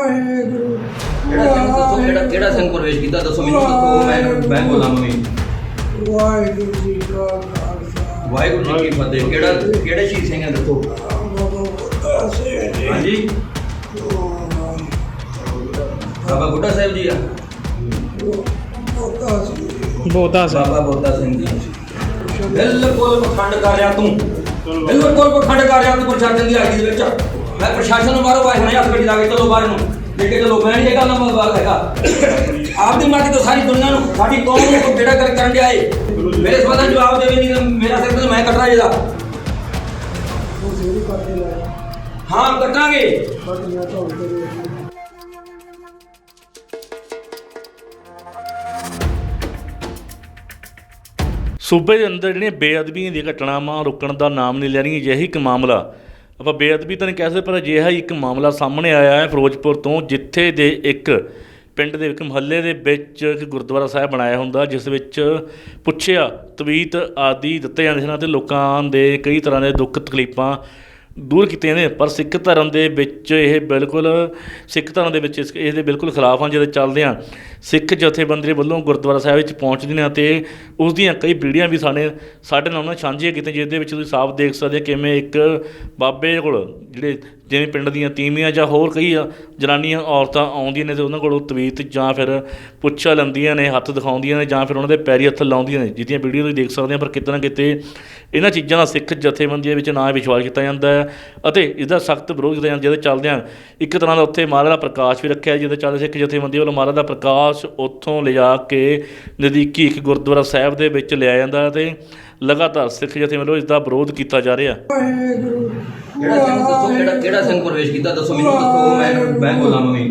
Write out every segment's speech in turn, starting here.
ਵਾਹਿਗੁਰੂ ਕਿਹੜਾ ਸਿੰਘ ਦੱਸੋ ਕਿਹੜਾ ਕਿਹੜਾ ਸਿੰਘ ਪ੍ਰਵੇਸ਼ ਕੀਤਾ? ਦੱਸੋ ਮੈਨੂੰ ਦੱਸੋ ਮੈਂ ਮੈਂ ਬੋਲਾਂ ਮੈਂ ਵਾਹਿਗੁਰੂ ਜੀ ਕਾ ਖਾਲਸਾ। ਵਾਹਿਗੁਰੂ ਜੀ ਕੀ ਫਤਿਹ। ਕਿਹੜਾ ਕਿਹੜੇ ਸ਼ਹੀਦ ਸਿੰਘ ਹੈ ਦੱਸੋ? ਹਾਂਜੀ। ਬਾਬਾ ਬੁੱਢਾ ਸਾਹਿਬ ਜੀ ਆ। ਬੋਤਾ ਸਾਹਿਬ। ਬਾਬਾ ਬੋਤਾ ਸਿੰਘ ਜੀ। ਬਿਲਕੁਲ ਪਖੰਡ ਕਰ ਰਿਹਾ ਤੂੰ। ਬਿਲਕੁਲ ਪਖੰਡ ਕਰ ਰਿਹਾ ਤੂੰ ਪ੍ਰਸ਼ਾਸਨ ਦੀ ਆਈ ਦੇ ਵਿੱਚ। ਮੈਂ ਪ੍ਰਸ਼ਾਸਨ ਨੂੰ ਬਾਹਰੋਂ ਆਏ ਹੁਣੇ ਹੱਥ ਗੱਡੀ ਕੇ ਚਲੋ ਬਾਹਰ ਨੂੰ। ਲੈ ਕੇ ਚਲੋ, ਮੈਂ ਨਹੀਂ ਇਹ ਗੱਲ ਨਾ ਬਾਤ ਹੈਗਾ। ਆਪਦੀ ਮਾਟੀ ਤੋਂ ਸਾਰੀ ਦੁਨੀਆ ਨੂੰ ਸਾਡੀ ਕੌਮ ਨੂੰ ਕੋਈ ਬੇੜਾ ਕਰ ਕਰਨ ਡਿਆ ਏ। ਮੇਰੇ ਸਵਾਲਾਂ ਦਾ ਜਵਾਬ ਦੇਵੇ ਨਹੀਂ, ਮੇਰਾ ਸਿਰ ਤੇ ਮੈਂ ਕੱਟਣਾ ਇਹਦਾ। ਹਾਂ ਕੱਟਾਂਗੇ ਸੂਬੇ ਦੇ ਅੰਦਰ ਜਿਹੜੀਆਂ ਬੇਅਦਬੀਆਂ ਦੀਆਂ ਘਟਨਾਵਾਂ ਰੁਕਣ ਦਾ ਨਾਮ ਨਹੀਂ ਲੈ ਰਹੀਆਂ, ਅਜਿਹੀ ਇੱਕ ਮਾਮਲਾ ਆਪਾਂ ਬੇਅਦਬੀ ਤਾਂ ਨਹੀਂ ਕਹਿ ਸਕਦੇ, ਪਰ ਅਜਿਹਾ ਹੀ ਇੱਕ ਮਾਮਲਾ ਸਾਹਮਣੇ ਆਇਆ ਹੈ ਫਿਰੋਜ਼ਪੁਰ ਤੋਂ, ਜਿੱਥੇ ਦੇ ਇੱਕ ਪਿੰਡ ਦੇ ਇੱਕ ਮੁਹੱਲੇ ਦੇ ਵਿੱਚ ਇੱਕ ਗੁਰਦੁਆਰਾ ਸਾਹਿਬ ਬਣਾਇਆ ਹੁੰਦਾ, ਜਿਸ ਵਿੱਚ ਪੁੱਛਿਆ, ਤਵੀਤ ਆਦਿ ਦਿੱਤੇ ਜਾਂਦੇ ਸਨ ਅਤੇ ਲੋਕਾਂ ਦੇ ਕਈ ਤਰ੍ਹਾਂ ਦੇ ਦੁੱਖ ਤਕਲੀਫਾਂ ਦੂਰ ਕੀਤੇ ਨੇ, ਪਰ ਸਿੱਖ ਧਰਮ ਦੇ ਵਿੱਚ ਇਹ ਬਿਲਕੁਲ, ਸਿੱਖ ਧਰਮ ਦੇ ਵਿੱਚ ਇਸ ਦੇ ਬਿਲਕੁਲ ਖਿਲਾਫ ਹਨ ਜਿਹਦੇ ਚੱਲਦੇ ਆ। ਸਿੱਖ ਜਥੇਬੰਦੀ ਵੱਲੋਂ ਗੁਰਦੁਆਰਾ ਸਾਹਿਬ ਵਿੱਚ ਪਹੁੰਚਦੇ ਨੇ ਅਤੇ ਉਸ ਦੀਆਂ ਕਈ ਵੀਡੀਓ ਵੀ ਸਾਡੇ ਸਾਡੇ ਨਾਲ ਉਹਨਾਂ ਸਾਂਝੀਆਂ ਕੀਤੀਆਂ ਜਿਸ ਦੇ ਵਿੱਚ ਤੁਸੀਂ ਸਾਫ਼ ਦੇਖ ਸਕਦੇ ਹੋ ਕਿਵੇਂ ਇੱਕ ਬਾਬੇ ਕੋਲ ਜਿਹੜੇ ਜਿਵੇਂ ਪਿੰਡ ਦੀਆਂ ਤੀਵੀਆਂ ਜਾਂ ਹੋਰ ਕਈ ਜਨਾਨੀਆਂ, ਔਰਤਾਂ ਆਉਂਦੀਆਂ ਨੇ ਤੇ ਉਹਨਾਂ ਕੋਲੋਂ ਤਵੀਤ ਜਾਂ ਫਿਰ ਪੁੱਛਾ ਲੈਂਦੀਆਂ ਨੇ, ਹੱਥ ਦਿਖਾਉਂਦੀਆਂ ਨੇ ਜਾਂ ਫਿਰ ਉਹਨਾਂ ਦੇ ਪੈਰੀ ਹੱਥ ਲਾਉਂਦੀਆਂ ਨੇ, ਜਿਹਦੀਆਂ ਵੀਡੀਓ ਤੁਸੀਂ ਦੇਖ ਸਕਦੇ ਹੋ, ਪਰ ਕਿਤੇ ਨਾ ਕਿਤੇ ਇਹਨਾਂ ਚੀਜ਼ਾਂ ਦਾ ਸਿੱਖ ਜਥੇਬੰਦੀਆਂ ਵਿੱਚ ਨਾ ਵਿਸ਼ਵਾਸ ਕੀਤਾ ਜਾਂਦਾ ਹੈ ਅਤੇ ਇਸ ਦਾ ਸਖਤ ਵਿਰੋਧ ਕੀਤਾ ਜਾਂਦਾ, ਜਿਹਦੇ ਚੱਲਦਿਆਂ ਇੱਕ ਤਰ੍ਹਾਂ ਦਾ ਉੱਥੇ ਮਹਾਰਾਜ ਦਾ ਪ੍ਰਕਾਸ਼ ਵੀ ਰੱਖਿਆ, ਜਿਹਦੇ ਚੱਲਦੇ ਸਿੱਖ ਜਥੇਬੰਦੀ ਵੱਲੋਂ ਮਹਾਰਾਜ ਦਾ ਪ੍ਰਕਾਸ਼ ਉੱਥੋਂ ਲਿਜਾ ਕੇ ਨਜ਼ਦੀਕੀ ਇੱਕ ਗੁਰਦੁਆਰਾ ਸਾਹਿਬ ਦੇ ਵਿੱਚ ਲਿਆਇਆ ਜਾਂਦਾ ਤੇ ਲਗਾਤਾਰ ਸਿੱਖ ਜਥੇ ਵੱਲੋਂ ਇਸ ਦਾ ਵਿਰੋਧ ਕੀਤਾ ਜਾ ਰਿਹਾ। ਵਾਹਿਗੁਰੂ। ਕਿਹੜਾ ਸਿੰਘ ਦੱਸੋ ਕਿਹੜਾ ਕਿਹੜਾ ਸਿੰਘ ਪ੍ਰਵੇਸ਼ ਕੀਤਾ? ਦੱਸੋ ਮੈਨੂੰ ਦੱਸੋ ਮੈਂ ਮੈਂ ਬੋਲਾਂ ਮੈਂ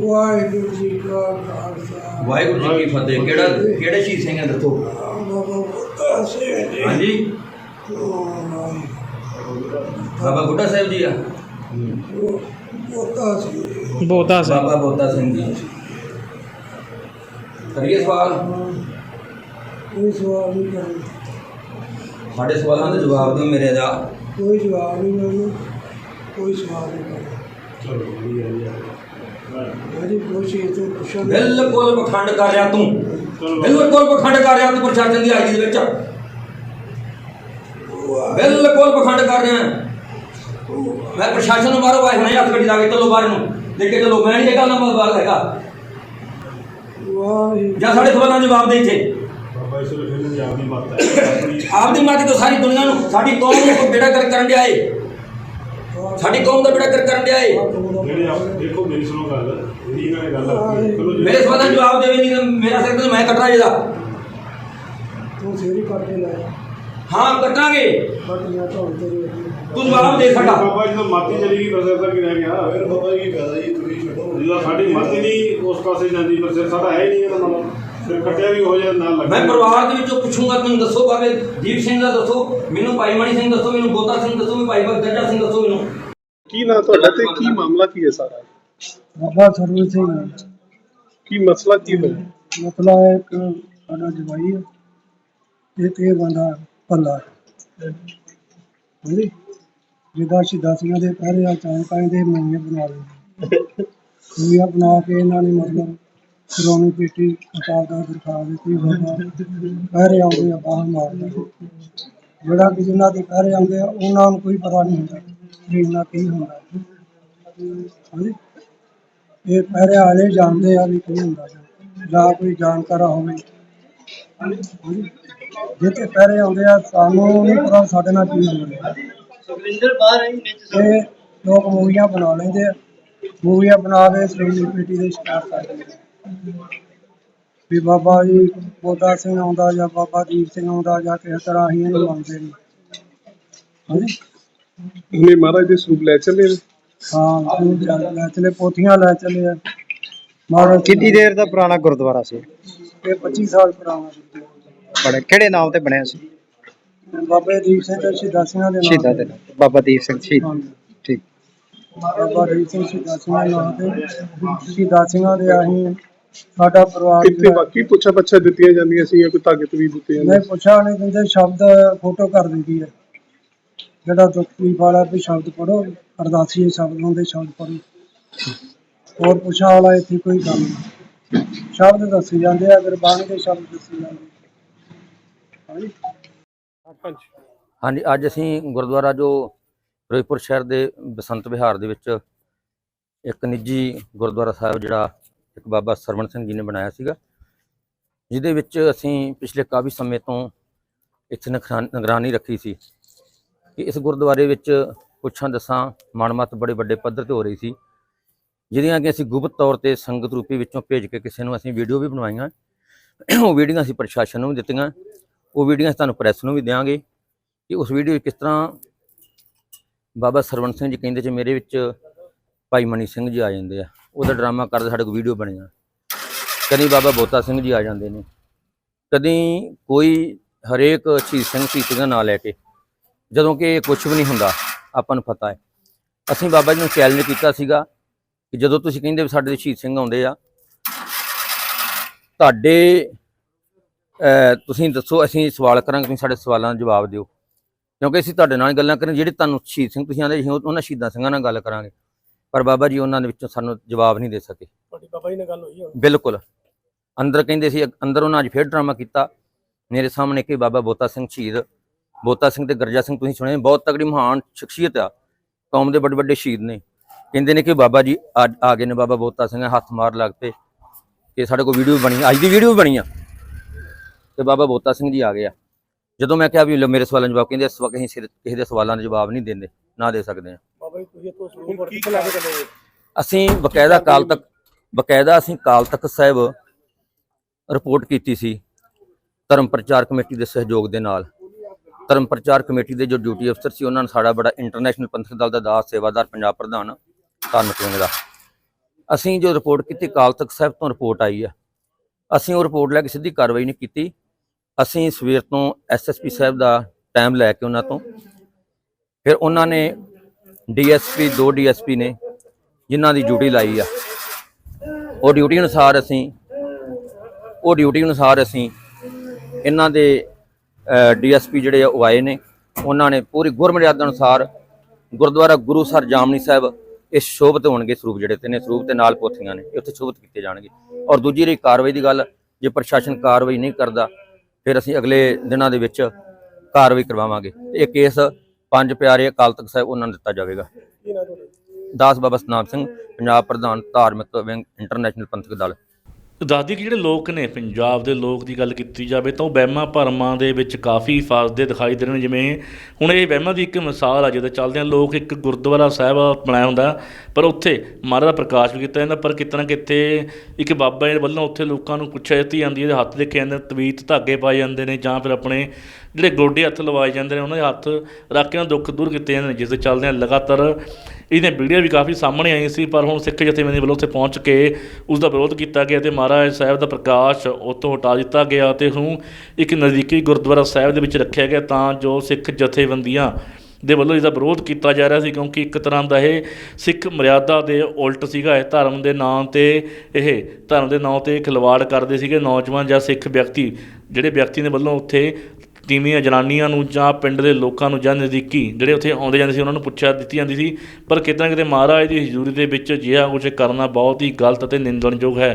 ਵਾਹਿਗੁਰੂ ਜੀ ਕਾ ਖਾਲਸਾ। ਵਾਹਿਗੁਰੂ ਜੀ ਕੀ ਫਤਿਹ। ਕਿਹੜਾ ਕਿਹੜੇ ਸ਼ਹੀਦ ਸਿੰਘ ਹੈ ਦੱਸੋ? ਬਾਬਾ ਬੁੱਢਾ ਸਿੰਘ ਜੀ। ਹਾਂਜੀ। ਬਾਬਾ ਬੁੱਢਾ ਸਾਹਿਬ ਜੀ ਆ। ਬੁੱਢਾ ਸਿੰਘ ਬੋਤਾ ਬਾਬਾ ਬੋਤਾ ਸਿੰਘ ਜੀ। ਕਰੀਏ ਸਵਾਲ? ਕੋਈ ਸਵਾਲ ਨਹੀਂ ਕਰਨਾ। ਸਾਡੇ ਸਵਾਲਾਂ ਦੇ ਜਵਾਬ ਦਿਓ ਮੇਰੇ ਦਾ। ਕੋਈ ਜਵਾਬ ਨਹੀਂ ਮੈਨੂੰ ਕੋਈ ਸਵਾਲ ਨਹੀਂ ਕਰਨਾ ਮੇਰੀ ਕੋਸ਼ਿਸ਼ ਤੋਂ ਪੁੱਛਣ ਬਿਲਕੁਲ ਪਖੰਡ ਕਰ ਰਿਹਾ ਤੂੰ। ਬਿਲਕੁਲ ਪਖੰਡ ਕਰ ਰਿਹਾ ਤੂੰ ਪ੍ਰਸ਼ਾਸਨ ਦੀ ਆਈ ਦੇ ਵਿੱਚ। ਬਿਲਕੁਲ ਪਖੰਡ ਕਰ ਰਿਹਾ। ਮੈਂ ਪ੍ਰਸ਼ਾਸਨ ਨੂੰ ਬਾਹਰੋਂ ਆਏ ਹੁਣੇ ਹੱਥ ਗੱਡੀ ਲਾ ਕੇ ਚਲੋ ਬਾਹਰ ਨੂੰ ਲੈ ਕੇ ਚਲੋ ਮੈਂ ਨਹੀਂ ਇਹ ਗੱਲ ਨਾ ਬਾਤ ਹੈਗਾ। ਵਾਹਿਗੁਰੂ। ਜਾਂ ਸਾਡੇ ਸਵਾਲਾਂ ਦਾ ਜਵਾਬ ਦੇ ਇੱਥੇ। ਬਾਬਾ ਇਸ ਵੇਲੇ ਨੂੰ ਆਪਣੀ ਮੱਤ ਹੈ। ਆਪਣੀ ਆਪਦੀ ਮਾਟੀ ਤੋਂ ਸਾਰੀ ਦੁਨੀਆ ਨੂੰ ਸਾਡੀ ਕੌਮ ਨੂੰ ਕੋਈ ਬੇੜਾ ਕਰ ਕਰਨ ਡਿਆ ਏ। ਸਾਡੀ ਕੌਮ ਦਾ ਬੇੜਾ ਕਰ ਕਰਨ ਡਿਆ ਏ। ਜਿਹੜੇ ਆਪ ਦੇਖੋ ਮੇਰੀ ਸੁਣੋ ਗੱਲ। ਜਿਹੜੀ ਇਹਨਾਂ ਨੇ ਗੱਲ ਆਖੀ ਚਲੋ ਜੇ- ਮੇਰੇ ਸਵਾਲਾਂ ਦਾ ਜਵਾਬ ਦੇਵੇ ਨਹੀਂ ਤਾਂ ਮੇਰਾ ਸਿਰ ਤੇ ਮੈਂ ਕੱਟਣਾ ਇਹਦਾ। ਤੂੰ ਸੇਰੀ ਕਰਕੇ ਲੈ। ਹਾਂ ਕੱਟਾਂਗੇ। ਬਟੀਆਂ ਢੋਲ ਕੇ ਵੇਖ ਤੂੰ ਜਵਾਬ ਦੇ ਸਾਡਾ ਬਾਬਾ ਜੀ ਤੋਂ ਮਾਤੀ ਚਲੀ ਗਈ ਤੱਕ ਹੀ ਰਹਿ ਗਿਆ? ਫਿਰ ਬਾਬਾ ਜੀ ਕੀ ਫਾਇਦਾ ਜੀ ਤੁਸੀਂ ਛੱਡੋ। ਜਿਹੜਾ ਸਾਡੀ ਮਾਤੀ ਨਹੀਂ ਉਸ ਪਾਸੇ ਜਾਂਦੀ ਬਰਸਰ ਸਾਡਾ ਹੈ ਹੀ ਨਹੀਂ ਇਹਦਾ ਮਤਲਬ ਫਿਰ ਕੱਟਿਆ ਵੀ ਹੋ ਜਾਏ ਨਾਲ ਲੱਗ ਮੈਂ ਪਰਿਵਾਰ ਦੇ ਵਿੱਚੋਂ ਪੁੱਛੂੰਗਾ ਤੁਹਾਨੂੰ ਦੱਸੋ ਬਾਬੇ ਦੀਪ ਸਿੰਘ ਦਾ ਦੱਸੋ ਮੈਨੂੰ ਭਾਈ ਮਣੀ ਸਿੰਘ ਦੱਸੋ ਮੈਨੂੰ ਬੋਤਾ ਸਿੰਘ ਦੱਸੋ ਮੈਨੂੰ ਭਾਈ ਗੱਜਾ ਸਿੰਘ ਦੱਸੋ ਮੈਨੂੰ। ਕੀ ਨਾਂ ਤੁਹਾਡਾ ਤੇ ਕੀ ਮਾਮਲਾ ਕੀ ਹੈ ਸਾਰਾ? ਬਾਬਾ ਸਰਵਨ ਸਿੰਘ। ਕੀ ਮਸਲਾ ਕੀ ਹੋਇਆ? ਮਸਲਾ ਹੈ ਇੱਕ ਸਾਡਾ ਜਵਾਈ ਹੈ। ਇਹ ਬੰਦਾ ਭੱਲਾ ਹੈ। ਹਾਂਜੀ। ਜਿਹਦਾ ਸ਼ਿਦਾਸੀਆਂ ਦੇ ਪਹਿਰੇ ਆ, ਚਾਹ ਦੇ ਮੂਵੀਆਂ ਬਣਾ ਲਏ ਮੂਵੀਆਂ ਬਣਾ ਕੇ ਇਹਨਾਂ ਨੇ ਮਤਲਬ ਸ਼੍ਰੋਮਣੀ ਪੇਟੀ ਅਕਾਲ ਦਾ ਦਿਖਾ ਦਿੱਤੀ ਬਾਬਾ ਪਹਿਰੇ ਆਉਂਦੇ ਆ, ਬਾਹਰ ਮਾਰਦੇ ਜਿਹੜਾ ਕਿ ਜਿਨ੍ਹਾਂ ਦੇ ਪਹਿਰੇ ਆਉਂਦੇ ਆ, ਉਹਨਾਂ ਨੂੰ ਕੋਈ ਪਤਾ ਨਹੀਂ ਹੁੰਦਾ ਵੀ ਇਹਨਾਂ ਕੀ ਹੁੰਦਾ। ਹਾਂਜੀ? ਇਹ ਪਹਿਰੇ ਵਾਲੇ ਜਾਣਦੇ ਆ ਵੀ ਕੀ ਹੁੰਦਾ ਜਾਂ- ਕੋਈ ਜਾਣਕਾਰ ਹੋਵੇ। ਹਾਂਜੀ। ਜਿੱਥੇ ਪਹਿਰੇ ਆਉਂਦੇ ਆ, ਸਾਨੂੰ ਨਹੀਂ ਪਤਾ ਸਾਡੇ ਨਾਲ ਕੀ ਹੁੰਦਾ। ਸੁਖਵਿੰਦਰ ਬਾਹਰ ਲੋਕ ਮੂਵੀਆਂ ਬਣਾ ਲੈਂਦੇ ਆ। ਮੂਵੀਆਂ ਬਣਾ ਕੇ ਕਮੇਟੀ ਦੇ ਸ਼ਿਕਾਰ ਕਰ ਦਿੰਦੇ ਆ। ਵੀ ਬਾਬਾ ਜੀ ਬੋਦਾ ਸਿੰਘ ਆਉਂਦਾ ਜਾਂ ਬਾਬਾ ਦੀਪ ਸਿੰਘ ਆਉਂਦਾ ਜਾਂ ਕਿਸੇ ਤਰ੍ਹਾਂ ਅਸੀਂ ਇਹਨੂੰ ਮੰਨਦੇ ਨਹੀਂ ਹਾਂਜੀ? ਉਹਨੇ ਮਹਾਰਾਜ ਦੇ ਸਰੂਪ ਲੈ ਚੱਲੇ ਨੇ। ਹਾਂ ਤੂੰ ਚੱਲ ਲੈ ਚਲੇ ਪੋਥੀਆਂ ਲੈ ਚਲੇ ਆ। ਮਹਾਰਾਜ ਕਿੰਨੀ ਦੇਰ ਦਾ ਪੁਰਾਣਾ ਗੁਰਦੁਆਰਾ ਸੀ? ਇਹ 25 ਸਾਲ ਪੁਰਾਣਾ ਸੀ। ਬੜੇ ਕਿਹੜੇ ਨਾਮ ਤੇ ਬਣਿਆ ਸੀ? ਬਾਬੇ ਦੀਪ ਸਿੰਘ ਦੇ ਸ਼ਹੀਦਾਂ ਦੇ ਨਾਮ ਸ਼ਹੀਦਾਂ ਦੇ ਨਾਮ ਤੇ। ਬਾਬਾ ਦੀਪ ਸਿੰਘ ਸ਼ਹੀਦ। ਹਾਂਜੀ। ਠੀਕ। ਬਾਬਾ ਦੀਪ ਸਿੰਘ ਸ਼ਹੀਦਾਂ ਸਿੰਘਾਂ ਦੇ ਨਾਮ ਤੇ ਸ਼ਹੀਦਾਂ ਸਿੰਘਾਂ ਦੇ ਅਸੀਂ ਸਾਡਾ ਪਰਿਵਾਰ ਇੱਥੇ ਜਿਹੜਾ- ਬਾਕੀ ਪੁੱਛਾ ਪੱਛਾ ਦਿੱਤੀਆਂ ਜਾਂਦੀਆਂ ਸੀ ਜਾਂ ਕੋਈ ਤਾਕਤ ਵੀ ਦਿੱਤੇ ਜਾਂਦੇ ਨਹੀਂ ਪੁੱਛਾ ਨਹੀਂ ਦਿੰਦੇ ਸ਼ਬਦ ਫੋਟੋ ਕਰ ਦਿੰਦੀ ਹੈ। ਜਿਹੜਾ ਦੁੱਖੀ ਵਾਲਾ ਵੀ ਸ਼ਬਦ ਪੜੋ ਅਰਦਾਸੀ ਸ਼ਬਦ ਹੁੰਦੇ ਸ਼ਬਦ ਪੜੋ ਹੋਰ ਪੁੱਛਾ ਵਾਲਾ ਇੱਥੇ ਕੋਈ ਕੰਮ ਨਹੀਂ। ਸ਼ਬਦ ਦੱਸੇ ਜਾਂਦੇ ਆ ਗੁਰਬਾਣੀ ਦੇ ਸ਼ਬਦ ਦੱਸੇ ਜਾਂਦੇ ਹਾਂਜੀ। ਹਾਂਜੀ। ਅੱਜ ਅਸੀਂ ਗੁਰਦੁਆਰਾ ਜੋ ਫਿਰੋਜ਼ਪੁਰ ਸ਼ਹਿਰ ਦੇ ਬਸੰਤ ਵਿਹਾਰ ਦੇ ਵਿੱਚ ਇੱਕ ਨਿੱਜੀ ਗੁਰਦੁਆਰਾ ਸਾਹਿਬ ਜਿਹੜਾ ਇੱਕ ਬਾਬਾ ਸਰਵਣ ਸਿੰਘ ਜੀ ਨੇ ਬਣਾਇਆ ਸੀਗਾ, ਜਿਹਦੇ ਵਿੱਚ ਅਸੀਂ ਪਿਛਲੇ ਕਾਫੀ ਸਮੇਂ ਤੋਂ ਇੱਥੇ ਨਿਗਰਾਨ- ਨਿਗਰਾਨੀ ਰੱਖੀ ਸੀ ਕਿ ਇਸ ਗੁਰਦੁਆਰੇ ਵਿੱਚ ਪੁੱਛਾਂ ਦਸਾਂ ਮਾਨਮਤ ਬੜੇ ਵੱਡੇ ਪੱਧਰ ਤੇ ਹੋ ਰਹੀ ਸੀ, ਜਿਹਦੀਆਂ ਕਿ ਅਸੀਂ ਗੁਪਤ ਤੌਰ ਤੇ ਸੰਗਤ ਰੂਪੀ ਵਿੱਚੋਂ ਭੇਜ ਕੇ ਕਿਸੇ ਨੂੰ ਅਸੀਂ ਵੀਡੀਓ ਵੀ ਬਣਵਾਈਆਂ, ਉਹ ਵੀਡੀਓ ਅਸੀਂ ਪ੍ਰਸ਼ਾਸਨ ਨੂੰ ਵੀ ਦਿੱਤੀਆਂ ਉਹ ਵੀਡੀਓ ਅਸੀਂ ਤੁਹਾਨੂੰ ਪ੍ਰੈਸ ਨੂੰ ਵੀ ਦਿਆਂਗੇ ਕਿ ਉਸ ਵੀਡੀਓ ਵਿੱਚ ਕਿਸ ਤਰ੍ਹਾਂ ਬਾਬਾ ਸਰਵਣ ਸਿੰਘ ਜੀ ਕਹਿੰਦੇ ਚ ਮੇਰੇ ਵਿੱਚ ਭਾਈ ਮਨੀ ਸਿੰਘ ਜੀ ਆ ਜਾਂਦੇ ਆ। ਉਹਦਾ ਡਰਾਮਾ ਕਰਦੇ ਸਾਡੇ ਕੋਲ ਵੀਡੀਓ ਬਣੀਆਂ। ਕਦੀ ਬਾਬਾ ਬੋਤਾ ਸਿੰਘ ਜੀ ਆ ਜਾਂਦੇ ਨੇ। ਕਦੀ ਕੋਈ ਹਰੇਕ ਸ਼ਹੀਦ ਸਿੰਘ ਸ਼ਹੀਦ ਦਾ ਨਾਂ ਲੈ ਕੇ। ਜਦੋਂ ਕਿ ਇਹ ਕੁਝ ਵੀ ਨਹੀਂ ਹੁੰਦਾ, ਆਪਾਂ ਨੂੰ ਪਤਾ ਹੈ। ਅਸੀਂ ਬਾਬਾ ਜੀ ਨੂੰ ਚੈਲੰਜ ਕੀਤਾ ਸੀਗਾ ਕਿ ਜਦੋਂ ਤੁਸੀਂ ਕਹਿੰਦੇ ਵੀ ਸਾਡੇ ਸ਼ਹੀਦ ਸਿੰਘ ਆਉਂਦੇ ਆ, ਤੁਹਾਡੇ ਤੁਸੀਂ ਦੱਸੋ ਅਸੀਂ ਸਵਾਲ ਕਰਾਂਗੇ ਤੁਸੀਂ ਸਾਡੇ ਸਵਾਲਾਂ ਦਾ ਜਵਾਬ ਦਿਓ। ਕਿਉਂਕਿ ਅਸੀਂ ਤੁਹਾਡੇ ਨਾਲ ਗੱਲਾਂ ਕਰਾਂ ਜਿਹੜੇ ਤੁਹਾਨੂੰ ਸ਼ਹੀਦ ਸਿੰਘ ਤੁਸੀਂ ਆਂਦੇ ਉਹਨਾਂ ਸ਼ਹੀਦਾਂ ਸਿੰਘਾਂ ਨਾਲ ਗੱਲ ਕਰਾਂਗੇ। ਪਰ ਬਾਬਾ ਜੀ ਉਹਨਾਂ ਦੇ ਵਿੱਚੋਂ ਸਾਨੂੰ ਜਵਾਬ ਨਹੀਂ ਦੇ ਸਕੇ। ਤੁਹਾਡੀ ਬਾਬਾ ਜੀ ਨਾਲ ਗੱਲ ਹੋਈ ਬਿਲਕੁਲ। ਅੰਦਰ ਕਹਿੰਦੇ ਸੀ ਅੰਦਰ ਉਹਨਾਂ ਅੱਜ ਫੇਰ ਡਰਾਮਾ ਕੀਤਾ। ਮੇਰੇ ਸਾਹਮਣੇ ਕਿ ਬਾਬਾ ਬੋਤਾ ਸਿੰਘ ਸ਼ਹੀਦ। ਬੋਤਾ ਸਿੰਘ ਤੇ ਗਰਜਾ ਸਿੰਘ ਤੁਸੀਂ ਸੁਣੇ ਬਹੁਤ ਤਗੜੀ ਮਹਾਨ ਸ਼ਖਸੀਅਤ ਆ। ਕੌਮ ਦੇ ਵੱਡੇ ਵੱਡੇ ਸ਼ਹੀਦ ਨੇ। ਕਹਿੰਦੇ ਨੇ ਕਿ ਬਾਬਾ ਜੀ ਅੱਜ ਆ ਗਏ ਨੇ ਬਾਬਾ ਬੋਤਾ ਸਿੰਘ ਹੱਥ ਮਾਰ ਲੱਗ ਪਏ। ਕਿ ਸਾਡੇ ਕੋਲ ਵੀਡੀਓ ਬਣੀ ਅੱਜ ਦੀ ਵੀਡੀਓ ਬਣੀ ਆ। ਤੇ ਬਾਬਾ ਬੋਤਾ ਸਿੰਘ ਜੀ ਆ ਗਏ ਆ। ਜਦੋਂ ਮੈਂ ਕਿਹਾ ਵੀ ਲਓ ਮੇਰੇ ਸਵਾਲਾਂ ਦਾ ਜਵਾਬ ਕਹਿੰਦੇ ਇਸ ਵਕਤ ਅਸੀਂ ਸਿਰ- ਕਿਸੇ ਦੇ ਸਵਾਲਾਂ ਦਾ ਜਵਾਬ ਨਹੀਂ ਦਿੰਦੇ ਨਾ ਦੇ ਸਕਦੇ ਆ। ਬਾਬਾ ਜੀ ਤੁਸੀਂ ਤੋਂ ਸ਼ੁਰੂ ਕਿੱਥੇ ਲੈ ਕੇ ਚੱਲੇ ਅਸੀਂ ਬਕਾਇਦਾ ਕਾਲ ਤੱਕ ਬਕਾਇਦਾ ਅਸੀਂ ਕਾਲ ਤੱਕ ਸਾਹਿਬ ਰਿਪੋਰਟ ਕੀਤੀ ਸੀ ਧਰਮ ਪ੍ਰਚਾਰ ਕਮੇਟੀ ਦੇ ਸਹਿਯੋਗ ਦੇ ਨਾਲ। ਧਰਮ ਪ੍ਰਚਾਰ ਕਮੇਟੀ ਦੇ ਜੋ ਡਿਊਟੀ ਅਫਸਰ ਸੀ ਉਹਨਾਂ ਨੇ ਸਾਡਾ ਬੜਾ ਇੰਟਰਨੈਸ਼ਨਲ ਪੰਥਕ ਦਲ ਦਾ ਦਾਸ ਸੇਵਾਦਾਰ ਪੰਜਾਬ ਪ੍ਰਧਾਨ ਧੰਨ ਸਿੰਘ ਦਾ। ਅਸੀਂ ਜੋ ਰਿਪੋਰਟ ਕੀਤੀ ਕਾਲ ਤੱਕ ਸਾਹਿਬ ਤੋਂ ਰਿਪੋਰਟ ਆਈ ਆ। ਅਸੀਂ ਉਹ ਰਿਪੋਰਟ ਲੈ ਕੇ ਸਿੱਧੀ ਕਾਰਵਾਈ ਨਹੀਂ ਕੀਤੀ। ਅਸੀਂ ਸਵੇਰ ਤੋਂ ਐਸਐਸਪੀ ਸਾਹਿਬ ਦਾ ਟਾਈਮ ਲੈ ਕੇ ਉਹਨਾਂ ਤੋਂ। ਫਿਰ ਉਹਨਾਂ ਨੇ ਡੀਐਸਪੀ ਦੋ ਡੀਐਸਪੀ ਨੇ ਜਿਨ੍ਹਾਂ ਦੀ ਡਿਊਟੀ ਲਾਈ ਆ। ਉਹ ਡਿਊਟੀ ਅਨੁਸਾਰ ਅਸੀਂ, ਉਹ ਡਿਊਟੀ ਅਨੁਸਾਰ ਅਸੀਂ ਇਹਨਾਂ ਦੇ ਡੀਐਸਪੀ ਜਿਹੜੇ ਆ ਉਹ ਆਏ ਨੇ। ਉਹਨਾਂ ਨੇ ਪੂਰੀ ਗੁਰਮਰਿਆਦਾ ਅਨੁਸਾਰ ਗੁਰਦੁਆਰਾ ਗੁਰੂ ਸਰ ਜਾਮਨੀ ਸਾਹਿਬ, ਇਹ ਸ਼ੋਭਤ ਹੋਣਗੇ ਸਰੂਪ ਜਿਹੜੇ ਤੇ ਨੇ, ਸਰੂਪ ਤੇ ਨਾਲ ਪੋਥੀਆਂ ਨੇ ਉੱਥੇ ਸ਼ੋਭਤ ਕੀਤੇ ਜਾਣਗੇ। ਔਰ ਦੂਜੀ ਰਹੀ ਕਾਰਵਾਈ ਦੀ ਗੱਲ, ਜੇ ਪ੍ਰਸ਼ਾਸਨ ਕਾਰਵਾਈ ਨਹੀਂ ਕਰਦਾ ਫਿਰ ਅਸੀਂ ਅਗਲੇ ਦਿਨਾਂ ਦੇ ਵਿੱਚ ਕਾਰਵਾਈ ਕਰਵਾਵਾਂਗੇ ਇਹ ਕੇਸ ਪੰਜ ਪਿਆਰੇ ਅਕਾਲ ਤਖਤ ਸਾਹਿਬ ਉਹਨਾਂ ਨੂੰ ਦਿੱਤਾ ਜਾਵੇਗਾ। ਦਾਸ ਬਾਬਾ ਸਤਨਾਮ ਸਿੰਘ ਪੰਜਾਬ ਪ੍ਰਧਾਨ ਧਾਰਮਿਕ ਵਿੰਗ ਇੰਟਰਨੈਸ਼ਨਲ ਪੰਥਕ ਦਲ। ਦਾਦੀ ਕਿ ਜਿਹੜੇ ਲੋਕ ਨੇ, ਪੰਜਾਬ ਦੇ ਲੋਕ ਦੀ ਗੱਲ ਕੀਤੀ ਜਾਵੇ ਤਾਂ ਉਹ ਵਹਿਮਾਂ ਭਰਮਾਂ ਦੇ ਵਿੱਚ ਕਾਫੀ ਫਸਦੇ ਦਿਖਾਈ ਦੇ ਰਹੇ ਨੇ, ਜਿਵੇਂ ਹੁਣ ਇਹ ਵਹਿਮਾਂ ਦੀ ਇੱਕ ਮਿਸਾਲ ਆ ਜਦੋਂ ਚੱਲਦੇ ਆ ਲੋਕ ਇੱਕ ਗੁਰਦੁਆਰਾ ਸਾਹਿਬ ਬਣਾਇਆ ਹੁੰਦਾ, ਪਰ ਉੱਥੇ ਮਹਾਰਾਜ ਦਾ ਪ੍ਰਕਾਸ਼ ਵੀ ਕੀਤਾ ਜਾਂਦਾ, ਪਰ ਕਿਤੇ ਨਾ ਕਿਤੇ ਇੱਕ ਬਾਬਾ ਜੀ ਵੱਲੋਂ ਉੱਥੇ ਲੋਕਾਂ ਨੂੰ ਪੁੱਛਿਆ ਦਿੱਤੀ ਜਾਂਦੀ ਹੈ ਹੱਥ ਦੇਖੇ ਜਾਂਦੇ ਤਵੀਤ ਧਾਗੇ ਪਾਏ ਜਾਂਦੇ ਨੇ ਜਾਂ ਫਿਰ ਆਪਣੇ ਜਿਹੜੇ ਗੋਡੇ ਹੱਥ ਲਵਾਏ ਜਾਂਦੇ ਨੇ, ਉਹਨਾਂ ਦੇ ਹੱਥ ਰੱਖ ਕੇ ਉਹਨਾਂ ਦੁੱਖ ਦੂਰ ਕੀਤੇ ਜਾਂਦੇ ਨੇ, ਜਿਸ ਦੇ ਚੱਲਦੇ ਲਗਾਤਾਰ। ਇਹਦੀਆਂ ਵੀਡੀਓ ਵੀ ਕਾਫੀ ਸਾਹਮਣੇ ਆਈਆਂ ਸੀ, ਪਰ ਹੁਣ ਸਿੱਖ ਜਥੇਬੰਦੀ ਵੱਲੋਂ ਉੱਥੇ ਪਹੁੰਚ ਕੇ ਉਸ ਦਾ ਵਿਰੋਧ ਕੀਤਾ ਗਿਆ ਤੇ ਮਹਾਰਾਜ ਸਾਹਿਬ ਦਾ ਪ੍ਰਕਾਸ਼ ਉੱਥੋਂ ਹਟਾ ਦਿੱਤਾ ਗਿਆ ਤੇ ਹੁਣ ਇੱਕ ਨਜ਼ਦੀਕੀ ਗੁਰਦੁਆਰਾ ਸਾਹਿਬ ਦੇ ਵਿੱਚ ਰੱਖਿਆ ਗਿਆ, ਤਾਂ ਜੋ ਸਿੱਖ ਜਥੇਬੰਦੀਆਂ ਦੇ ਵੱਲੋਂ ਇਸ ਦਾ ਵਿਰੋਧ ਕੀਤਾ ਜਾ ਰਿਹਾ ਸੀ, ਕਿਉਂਕਿ ਇੱਕ ਤਰ੍ਹਾਂ ਦਾ ਇਹ ਸਿੱਖ ਮਰਿਆਦਾ ਦੇ ਉਲਟ ਸੀਗਾ, ਇਹ ਧਰਮ ਦੇ ਨਾਂ ਤੇ ਇਹ ਧਰਮ ਦੇ ਨਾਂ ਤੇ ਖਿਲਵਾੜ ਕਰਦੇ ਸੀਗੇ ਨੌਜਵਾਨ ਜਾਂ ਸਿੱਖ ਵਿਅਕਤੀ, ਜਿਹੜੇ ਵਿਅਕਤੀ ਦੇ ਵੱਲੋਂ ਉੱਥੇ ਤੀਵੀਆਂ ਜਨਾਨੀਆਂ ਨੂੰ ਜਾਂ ਪਿੰਡ ਦੇ ਲੋਕਾਂ ਨੂੰ ਜਾਂ ਨਜ਼ਦੀਕੀ ਜਿਹੜੇ ਉੱਥੇ ਆਉਂਦੇ ਜਾਂਦੇ ਸੀ, ਉਹਨਾਂ ਨੂੰ ਪੁੱਛਿਆ, ਦਿੱਤੀ ਜਾਂਦੀ ਸੀ, ਪਰ ਕਿਤੇ ਨਾ ਕਿਤੇ ਮਹਾਰਾਜ ਦੀ ਹਜ਼ੂਰੀ ਦੇ ਵਿੱਚ ਅਜਿਹਾ ਕੁਝ ਕਰਨਾ ਬਹੁਤ ਹੀ ਗਲਤ ਅਤੇ ਨਿੰਦਣਯੋਗ ਹੈ।